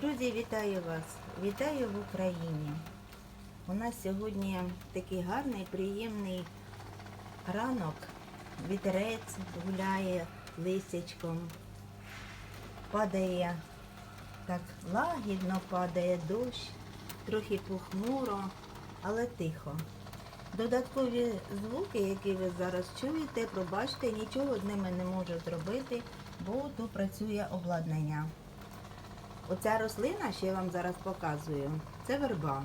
Друзі, вітаю вас! Вітаю в Україні. У нас сьогодні такий гарний, приємний ранок. Вітерець гуляє листячком. Падає так лагідно, падає дощ, трохи похмуро, але тихо. Додаткові звуки, які ви зараз чуєте, пробачте, нічого з ними не можу зробити, бо тут працює обладнання. Оця рослина, що я вам зараз показую, це верба.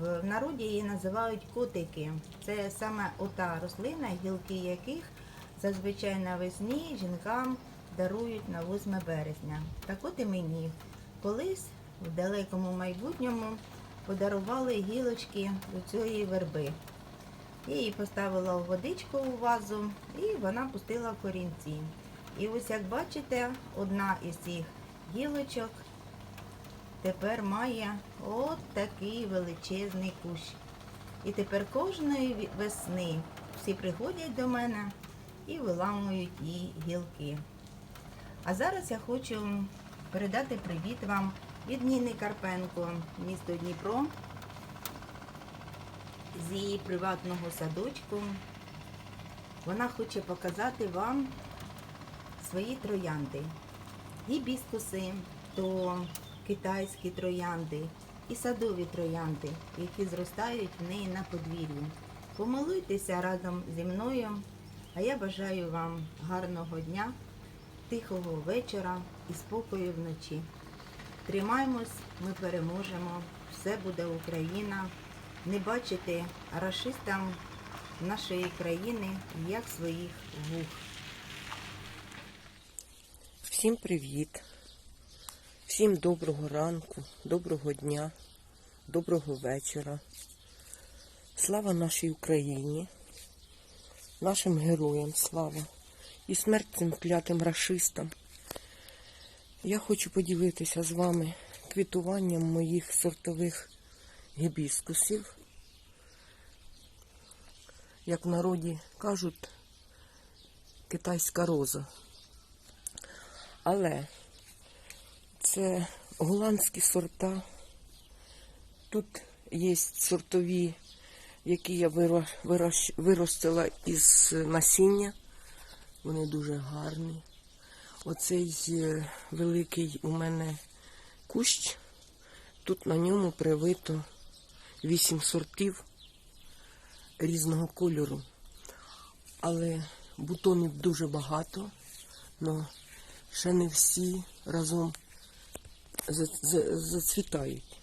В народі її називають котики. Це саме ота рослина, гілки яких зазвичай навесні жінкам дарують на 8 березня. Так от і мені колись в далекому майбутньому подарували гілочки до цієї верби. Я її поставила в водичку у вазу і вона пустила корінці. І ось як бачите, одна із цих гілочок тепер має от такий величезний кущ. І тепер кожної весни всі приходять до мене і виламують її гілки. А зараз я хочу передати привіт вам від Ніни Карпенко, місто Дніпро, з її приватного садочку. Вона хоче показати вам свої троянди. Гібіскуси, то китайські троянди і садові троянди, які зростають в неї на подвір'ї. Помилуйтеся разом зі мною, а я бажаю вам гарного дня, тихого вечора і спокою вночі. Тримаймось, ми переможемо, все буде Україна. Не бачити рашистам нашої країни як своїх вух. Всім привіт, всім доброго ранку, доброго дня, доброго вечора. Слава нашій Україні, нашим героям слава і смерть цим клятим рашистам. Я хочу поділитися з вами квітуванням моїх сортових гібіскусів. Як в народі кажуть, китайська роза. Але це голландські сорта. Тут є сортові, які я виростила із насіння. Вони дуже гарні. Оцей е, великий у мене кущ. Тут на ньому привито вісім сортів різного кольору. Але бутонів дуже багато. Но ще не всі разом за- за- зацвітають.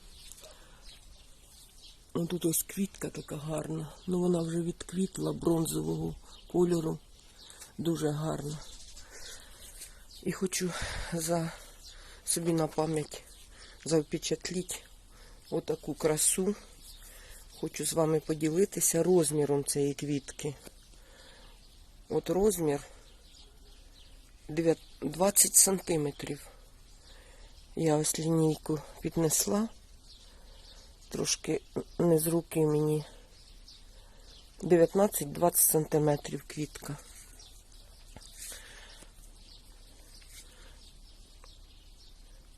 Ну, тут ось квітка така гарна. Ну вона вже відквітла бронзового кольору. Дуже гарна. І хочу собі на пам'ять запечатліть отаку красу. Хочу з вами поділитися розміром цієї квітки. От розмір 9 20 сантиметрів. Я ось лінійку піднесла. Трошки не з руки мені 19-20 сантиметрів квітка.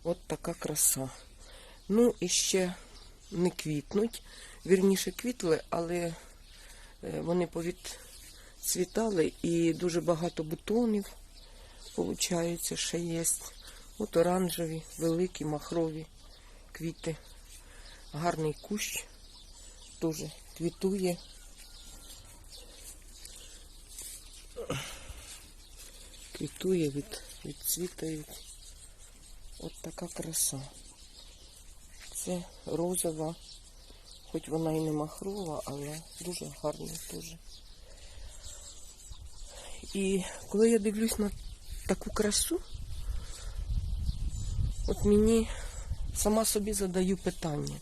От така краса. Ну і ще не квітнуть. Вірніше квітли, але е, вони повідцвітали і дуже багато бутонів. Получається, ще є. От оранжеві, великі, махрові квіти. Гарний кущ. Теж квітує. Квітує, від, відцвітають. От така краса. Це розова, хоч вона і не махрова, але дуже гарна теж. І коли я дивлюсь на таку красу, от мені сама собі задаю питання.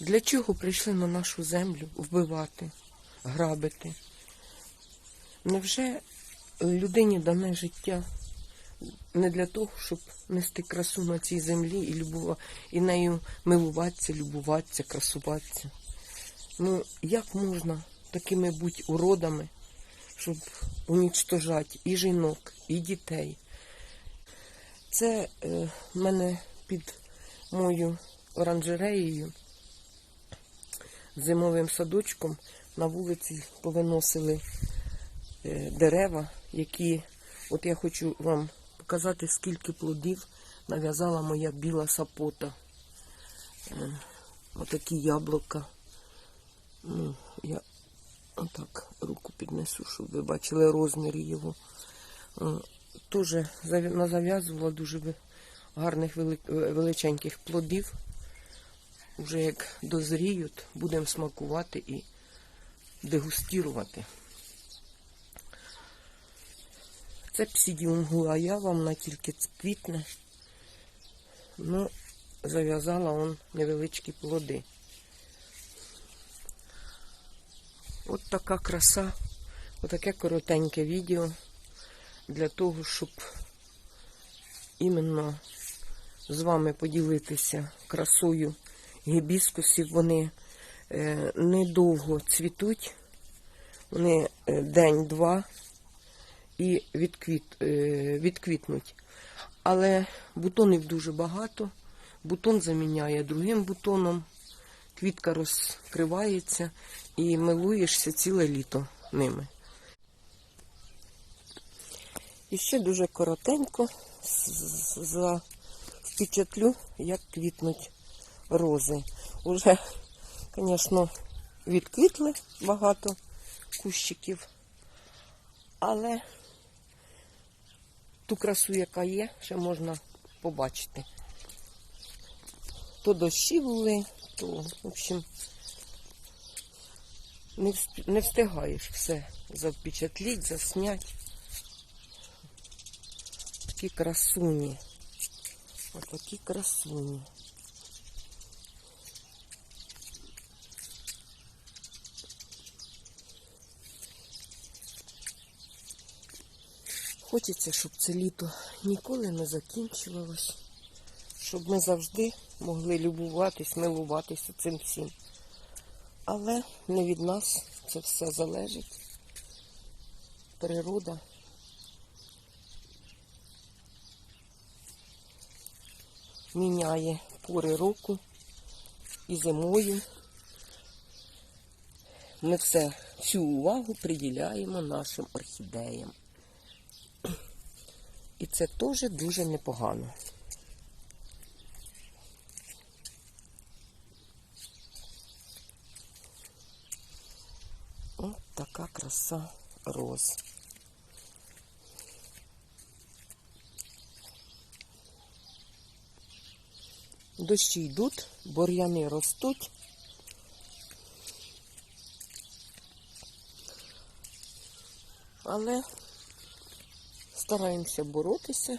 Для чого прийшли на нашу землю вбивати, грабити? Невже людині дане життя не для того, щоб нести красу на цій землі і любова, і нею милуватися, любуватися, красуватися? Ну, як можна такими бути уродами, щоб унічтожати і жінок, і дітей? Це е, в мене під мою оранжереєю зимовим садочком на вулиці повиносили е, дерева, які, от я хочу вам показати, скільки плодів нав'язала моя біла сапота. Е, Отакі яблука. Ну, я отак руку піднесу, щоб ви бачили розмір його. Е, Дуже заві- назав'язувала дуже гарних е, величеньких плодів. Уже як дозріють, будемо смакувати і дегустувати. Це псідіум гуаява, вона тільки квітне. Ну, зав'язала он невеличкі плоди. От така краса, отаке коротеньке відео для того, щоб іменно з вами поділитися красою гібіскусів. Вони е, недовго цвітуть, вони е, день-два і відквіт, е, відквітнуть. Але бутонів дуже багато. Бутон заміняє другим бутоном, квітка розкривається і милуєшся ціле літо ними. І ще дуже коротенько впечатлю, як квітнуть рози. Уже, звісно, відквітли багато кущиків, але ту красу, яка є, ще можна побачити. То дощі були, то, в общем, не, встигаєш все завпечатліть, заснять. Такі красуні. Отакі красуні. Хочеться, щоб це літо ніколи не закінчувалось, щоб ми завжди могли любуватись, милуватися цим всім. Але не від нас це все залежить. Природа. Міняє пори року і зимою. Ми все, всю увагу приділяємо нашим орхідеям. І це теж дуже непогано. От така краса роз. Дощі йдуть, бур'яни ростуть. Але стараємося боротися.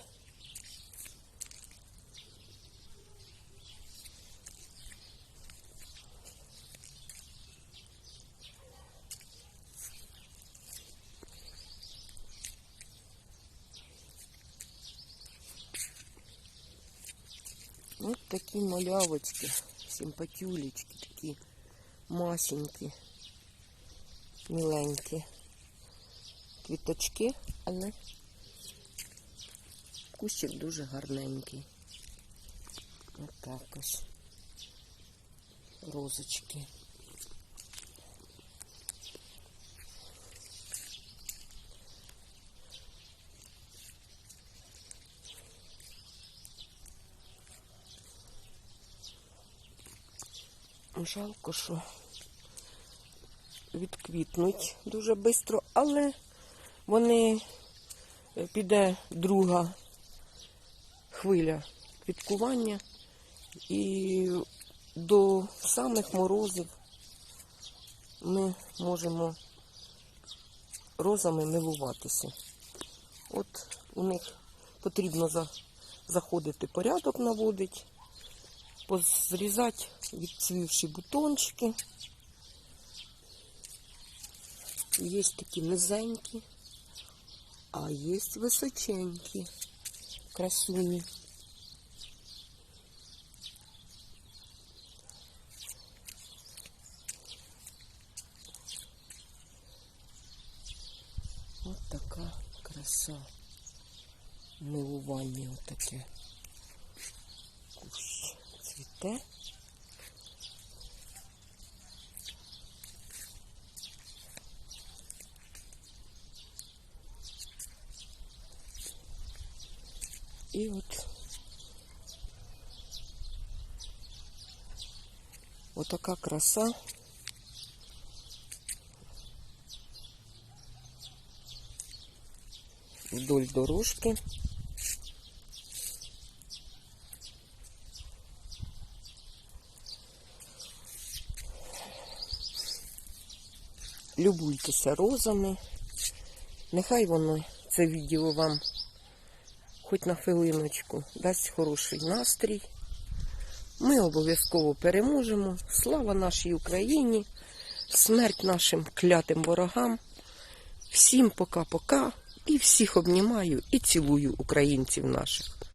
Ось такі малявочки, симпатюлечки, такі масенькі, миленькі. Квіточки, але кущик дуже гарненький. Отак ось. Розочки. Жалко, що відквітнуть дуже швидко, але вони е, піде друга хвиля квіткування і до самих морозів ми можемо розами милуватися. От у них потрібно заходити порядок наводити, позрізати відцвівші бутончики. Є такі низенькі, а є височенькі красуні. Ось така краса. милування отаке. Кущ цвіте. І от отака краса. Вдоль дорожки. Любуйтеся розами. Нехай воно це відео вам хоч на хвилиночку дасть хороший настрій. Ми обов'язково переможемо. Слава нашій Україні, смерть нашим клятим ворогам. Всім пока-пока і всіх обнімаю і цілую українців наших.